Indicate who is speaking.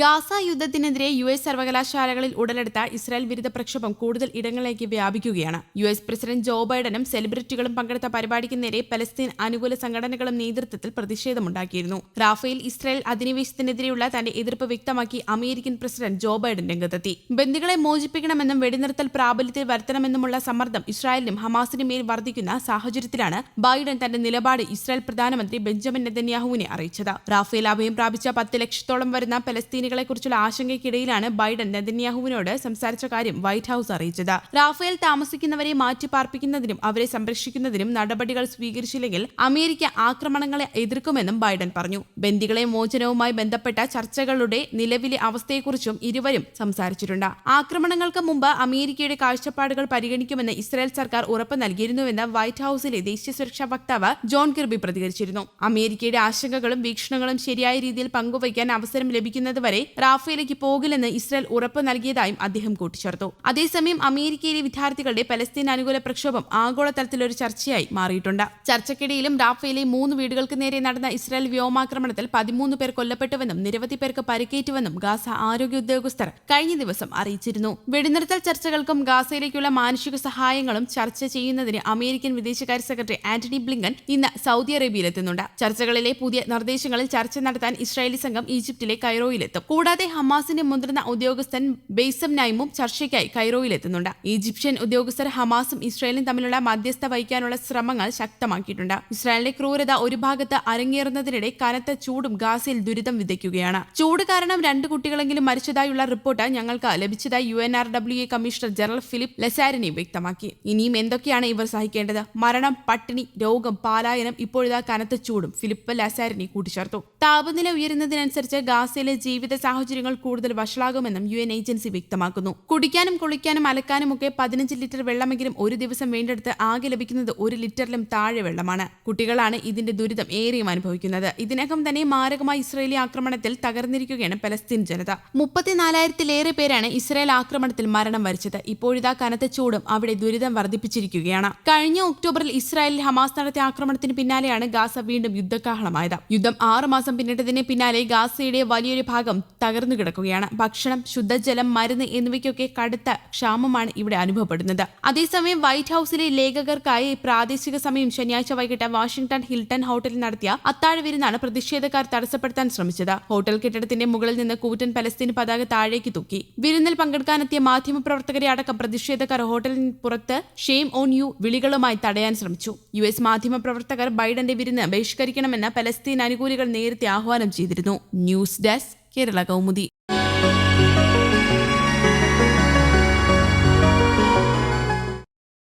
Speaker 1: Gaza യുദ്ധത്തിനെതിരെ U S സർവകലാശാലകളിൽ ഉടലെടുത്ത Israel വിരുദ്ധ പ്രക്ഷോഭം കൂടുതൽ ഇടങ്ങളിലേക്ക് വ്യാപിക്കുകയാണ്. യു എസ് പ്രസിഡന്റ് ജോ ബൈഡനും സെലിബ്രിറ്റികളും പങ്കെടുത്ത പരിപാടിക്ക് നേരെ പലസ്തീൻ അനുകൂല സംഘടനകളും നേതൃത്വത്തിൽ പ്രതിഷേധമുണ്ടാക്കിയിരുന്നു. റാഫേൽ ഇസ്രായേൽ അധിനിവേശത്തിനെതിരെയുള്ള തന്റെ എതിർപ്പ് വ്യക്തമാക്കി അമേരിക്കൻ പ്രസിഡന്റ് ജോ ബൈഡൻ രംഗത്തെത്തി. ബന്ദികളെ മോചിപ്പിക്കണമെന്നും വെടിനിർത്തൽ പ്രാബല്യത്തിൽ വരുത്തണമെന്നുമുള്ള സമ്മർദ്ദം ഇസ്രായേലിനും ഹമാസിനും മേൽ വർദ്ധിക്കുന്ന സാഹചര്യത്തിലാണ് ബൈഡൻ തന്റെ നിലപാട് ഇസ്രായേൽ പ്രധാനമന്ത്രി ബെഞ്ചമിൻ നെതന്യാഹുവിനെ അറിയിച്ചത്. റാഫേൽ അഭയം പ്രാപിച്ച പത്ത് ലക്ഷത്തോളം വരുന്ന പലസ്തീനികളെക്കുറിച്ചുള്ള ആശങ്കയ്ക്കിടയിലാണ് ബൈഡൻ നെതന്യാഹുവിനോട് സംസാരിച്ച കാര്യം വൈറ്റ് ഹൌസ് അറിയിച്ചത്. റാഫേൽ താമസിക്കുന്നവരെ മാറ്റിപ്പാർപ്പിക്കുന്നതിനും അവരെ സംരക്ഷിക്കുന്നതിനും നടപടികൾ സ്വീകരിച്ചില്ലെങ്കിൽ അമേരിക്ക ആക്രമണങ്ങളെ എതിർക്കുമെന്നും ബൈഡൻ പറഞ്ഞു. ബന്ദികളെ മോചനവുമായി ബന്ധപ്പെട്ട ചർച്ചകളുടെ നിലവിലെ അവസ്ഥയെക്കുറിച്ചും ഇരുവരും സംസാരിച്ചിട്ടുണ്ട്. ആക്രമണങ്ങൾക്ക് മുമ്പ് അമേരിക്കയുടെ കാഴ്ചപ്പാടുകൾ പരിഗണിക്കുമെന്ന് ഇസ്രായേൽ സർക്കാർ ഉറപ്പ് നൽകിയിരുന്നുവെന്ന് വൈറ്റ് ഹൌസിലെ ദേശീയ സുരക്ഷാ വക്താവ് ജോൺ കിർബി പ്രതികരിച്ചിരുന്നു. അമേരിക്കയുടെ ആശങ്കകളും വീക്ഷണങ്ങളും ശരിയായ രീതിയിൽ പങ്കുവയ്ക്കാൻ അവസരം ലഭിക്കുന്നതുവരെ റാഫേലേക്ക് പോകില്ലെന്ന് ഇസ്രായേൽ ഉറപ്പ് നൽകിയതായും അദ്ദേഹം കൂട്ടിച്ചേർത്തു. അതേസമയം അമേരിക്കയിലെ വിദ്യാർത്ഥികളുടെ പലസ്തീൻ അനുകൂല പ്രക്ഷോഭം ആഗോളതലത്തിൽ ഒരു ചർച്ചയായി മാറിയിട്ടുണ്ട്. ചർച്ചയ്ക്കിടയിലും റാഫേലെ മൂന്ന് വീടുകൾക്ക് നേരെ നടന്ന ഇസ്രായേൽ വ്യോമാക്രമണത്തിൽ പതിമൂന്ന് പേർ കൊല്ലപ്പെട്ടുവെന്നും നിരവധി പേർക്ക് പരിക്കേറ്റുവെന്നും ഗാസ ആരോഗ്യ ഉദ്യോഗസ്ഥർ കഴിഞ്ഞ ദിവസം അറിയിച്ചിരുന്നു. വെടിനിർത്തൽ ചർച്ചകൾക്കും ഗാസയിലേക്കുള്ള മാനുഷിക സഹായങ്ങളും ചർച്ച ചെയ്യുന്നതിന് അമേരിക്കൻ വിദേശകാര്യ സെക്രട്ടറി ആന്റണി ബ്ലിങ്കൻ ഇന്ന് സൗദി അറേബ്യയിലെത്തുന്നുണ്ട്. ചർച്ചകളിലെ പുതിയ നിർദ്ദേശങ്ങളിൽ ചർച്ച നടത്താൻ ഇസ്രായേലി സംഘം ഈജിപ്തിലെ കൈറോയിലെത്തും. കൂടാതെ ഹമാസിന്റെ മുതിർന്ന ഉദ്യോഗസ്ഥൻ ബെയ്സം നൈമും ചർച്ചയ്ക്കായി കൈറോയിലെത്തുന്നുണ്ട്. ഈജിപ്ഷ്യൻ ഉദ്യോഗസ്ഥർ ഹമാസും ഇസ്രായേലും തമ്മിലുള്ള മധ്യസ്ഥ വഹിക്കാനുള്ള ശ്രമങ്ങൾ ശക്തമാക്കിയിട്ടുണ്ട്. ഇസ്രായേലിന്റെ ക്രൂരത ഒരു ഭാഗത്ത് അരങ്ങേറുന്നതിനിടെ കനത്ത ചൂടും ഗാസയിൽ ദുരിതം വിതയ്ക്കുകയാണ്. ചൂട് കാരണം രണ്ട് കുട്ടികളെങ്കിലും മരിച്ചതായുള്ള റിപ്പോർട്ട് ഞങ്ങൾക്ക് ലഭിച്ചതായി U N R W A commissioner general Philippe Lazzarini വ്യക്തമാക്കി. ഇനിയും എന്തൊക്കെയാണ് ഇവർ സഹിക്കേണ്ടത്? മരണം പട്ടിണി രോഗം പാലായനം ഇപ്പോഴിതാ കനത്ത ചൂടും ഫിലിപ്പ് ലസാരിനി കൂട്ടിച്ചേർത്തു. താപനില ഉയരുന്നതിനനുസരിച്ച് ഗാസയിലെ ജീവിത സാഹചര്യങ്ങൾ കൂടുതൽ വഷളാകുമെന്നും യു എൻ ഏജൻസി വ്യക്തമാക്കുന്നു. കുടിക്കാനും കുളിക്കാനും അലക്കാനും ഒക്കെ പതിനഞ്ച് ലിറ്റർ വെള്ളമെങ്കിലും ഒരു ദിവസം വേണ്ടെടുത്ത് ആകെ ലഭിക്കുന്നത് ഒരു ലിറ്ററിലും താഴെ വെള്ളമാണ്. കുട്ടികളാണ് ഇതിന്റെ ദുരിതം ഏറെയും അനുഭവിക്കുന്നത്. ഇതിനകം തന്നെ മാരകമായ ഇസ്രയേലി ആക്രമണത്തിൽ തകർന്നിരിക്കുകയാണ് പലസ്തീൻ ജനത. മുപ്പത്തിനാലായിരത്തിലേറെ പേരാണ് ഇസ്രായേൽ ആക്രമണത്തിൽ മരണം വരിച്ചത്. ഇപ്പോഴിതാ കനത്ത ചൂടും അവിടെ ദുരിതം വർദ്ധിപ്പിച്ചിരിക്കുകയാണ്. കഴിഞ്ഞ ഒക്ടോബറിൽ ഇസ്രായേലിൽ ഹമാസ് നടത്തിയ ആക്രമണത്തിന് പിന്നാലെയാണ് ഗാസ വീണ്ടും യുദ്ധകാഹളമായത്. യുദ്ധം ആറുമാസം പിന്നിട്ടതിന് പിന്നാലെ ഗാസയുടെ വലിയൊരു ഭാഗം തകർന്നു കിടക്കുകയാണ്. ഭക്ഷണം ശുദ്ധജലം മരുന്ന് എന്നിവയ്ക്കൊക്കെ കടുത്ത ക്ഷാമമാണ് ഇവിടെ അനുഭവപ്പെടുന്നത്. അതേസമയം വൈറ്റ് ഹൌസിലെ ലേഖകർക്കായി പ്രാദേശിക സമയം ശനിയാഴ്ച വൈകിട്ട് വാഷിംഗ്ടൺ ഹിൽട്ടൺ ഹോട്ടലിൽ നടത്തിയ അത്താഴ വിരുന്നാണ് പ്രതിഷേധക്കാർ തടസ്സപ്പെടുത്താൻ ശ്രമിച്ചത്. ഹോട്ടൽ കെട്ടിടത്തിന്റെ മുകളിൽ നിന്ന് കൂറ്റൻ പലസ്തീൻ പതാക താഴേക്ക് തൂക്കി. വിരുന്നിൽ പങ്കെടുക്കാനെത്തിയ മാധ്യമപ്രവർത്തകരെ അടക്കം പ്രതിഷേധക്കാർ ഹോട്ടലിന് പുറത്ത് ഷെയിം ഓൺ യു വിളികളുമായി തടയാൻ ശ്രമിച്ചു. യു എസ് മാധ്യമപ്രവർത്തകർ ബൈഡന്റെ വിരുന്ന് ബഹിഷ്കരിക്കണമെന്ന് പലസ്തീൻ അനുകൂലികൾ നേരത്തെ ആഹ്വാനം ചെയ്തിരുന്നു. News desk Kerala Kaumudi